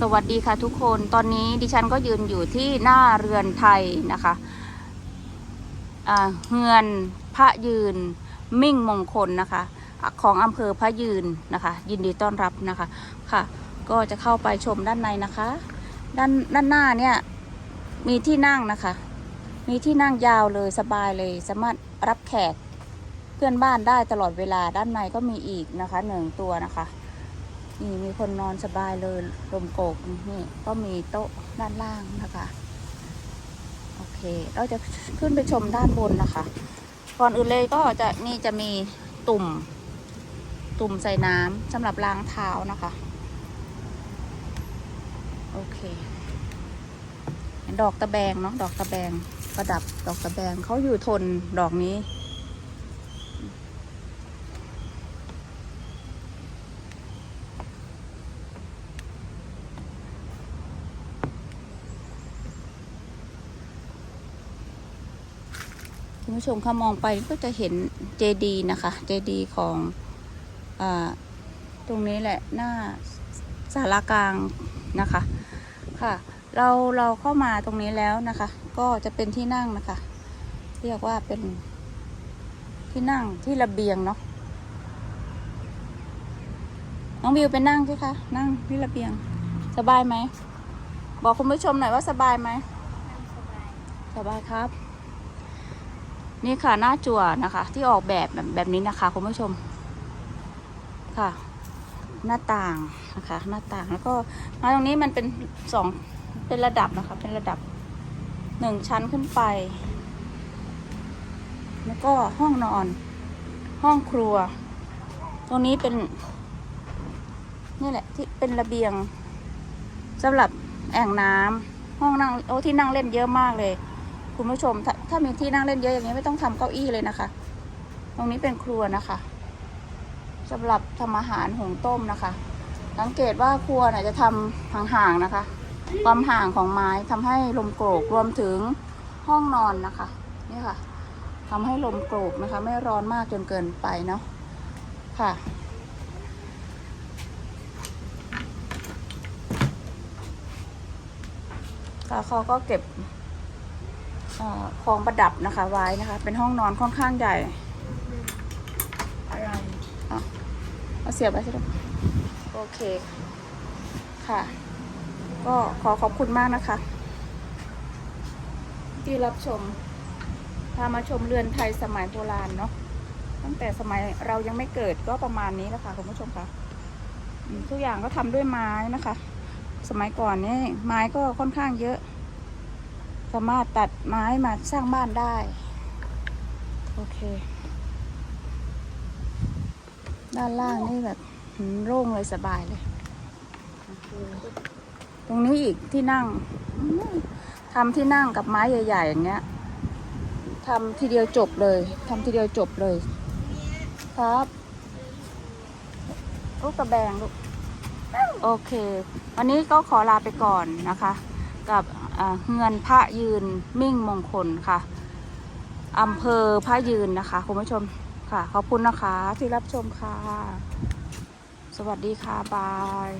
สวัสดีค่ะทุกคนตอนนี้ดิฉันก็ยืนอยู่ที่หน้าเรือนไทยนะคะเฮือนพระยืนมิ่งมงคลนะคะ ของอำเภอพระยืนนะคะ ยินดีต้อนรับนะคะค่ะ ก็จะเข้าไปชมด้านในนะคะ ด้านด้านหน้าเนี่ยมีที่นั่งนะคะ มีที่นั่งยาวเลยสบายเลยสามารถรับแขกเพื่อนบ้านได้ตลอดเวลาด้านในก็มีอีกนะคะหนึ่งตัวนะคะ นี่มีคนนอนสบายเลยลมโกกนี่ก็มีโต๊ะด้านล่างนะคะ โอเค เราจะขึ้นไปชมด้านบนนะคะ ก่อนอื่นเลยก็จะนี่จะมีตุ่ม ตุ่มใส่น้ำสำหรับล้างเท้านะคะ โอเคดอกตะแบงเนาะดอกตะแบงประดับดอกตะแบงเขาอยู่ทนดอกนี้ คุณผู้ชมคะมองไปก็จะเห็นเจดีนะคะ เจดีของอาตรงนี้แหละหน้าสารากลางนะคะ ค่ะ เราเราเข้ามาตรงนี้แล้วนะคะ ก็จะเป็นที่นั่งนะคะ เรียกว่าเป็นที่นั่งที่ระเบียงเนาะน้องวิวไปนั่งสิคะนั่งที่ระเบียง สบายไหมบอกคุณผู้ชมหน่อยว่าสบายไหมสบายครับ นี่ค่ะหน้าจั่วนะคะ ที่ออกแบบแบบแบบนี้นะคะคุณผู้ชมค่ะ หน้าต่างนะคะ หน้าต่างแล้วก็มาตรงนี้มันเป็นสองเป็นระดับนะคะ เป็นระดับหนึ่งชั้นขึ้นไป แล้วก็ห้องนอน ห้องครัว ตรงนี้เป็นนี่แหละที่เป็นระเบียงสำหรับแอ่งน้ำห้องนั่งโอ้ที่นั่งเล่นเยอะมากเลย คุณผู้ชมถ้าถ้ามีที่นั่งเล่นเยอะอย่างนี้ไม่ต้องทำเก้าอี้เลยนะคะ ตรงนี้เป็นครัวนะคะสำหรับทำอาหารหุงต้มนะคะ สังเกตว่าครัวเนี่ยจะทำห่างๆนะคะ ความห่างของไม้ทำให้ลมโกรกรวมถึงห้องนอนนะคะนี่ค่ะทำให้ลมโกรกนะคะ ไม่ร้อนมากจนเกินไปเนาะค่ะค่ะเขาก็เก็บ ของประดับนะคะไว้นะคะ เป็นห้องนอนค่อนข้างใหญ่อะไรอะเอาเสียบไว้ใช่ไหมโอเคค่ะ ก็ขอขอบคุณมากนะคะ ที่รับชมพามาชมเรือนไทยสมัยโบราณเนาะตั้งแต่สมัยเรายังไม่เกิดก็ประมาณนี้แหละค่ะคุณผู้ชมค่ะอืมทุกอย่างก็ทำด้วยไม้นะคะ สมัยก่อนนี่ไม้ก็ค่อนข้างเยอะ สามารถตัดไม้มาสร้างบ้านได้ โอเค ด้านล่างนี่แบบโล่งเลยสบายเลย ตรงนี้อีกที่นั่งทำที่นั่งกับไม้ใหญ่ ๆ อย่างเงี้ยทำทีเดียวจบเลยทำทีเดียวจบเลย ครับลูกตะแบงลูกโอเค วันนี้ก็ขอลาไปก่อนนะคะ กับเฮือนพระยืนมิ่งมงคลค่ะอำเภอพระยืนนะคะคุณผู้ชมค่ะ ขอบคุณนะคะที่รับชมค่ะ สวัสดีค่ะ บาย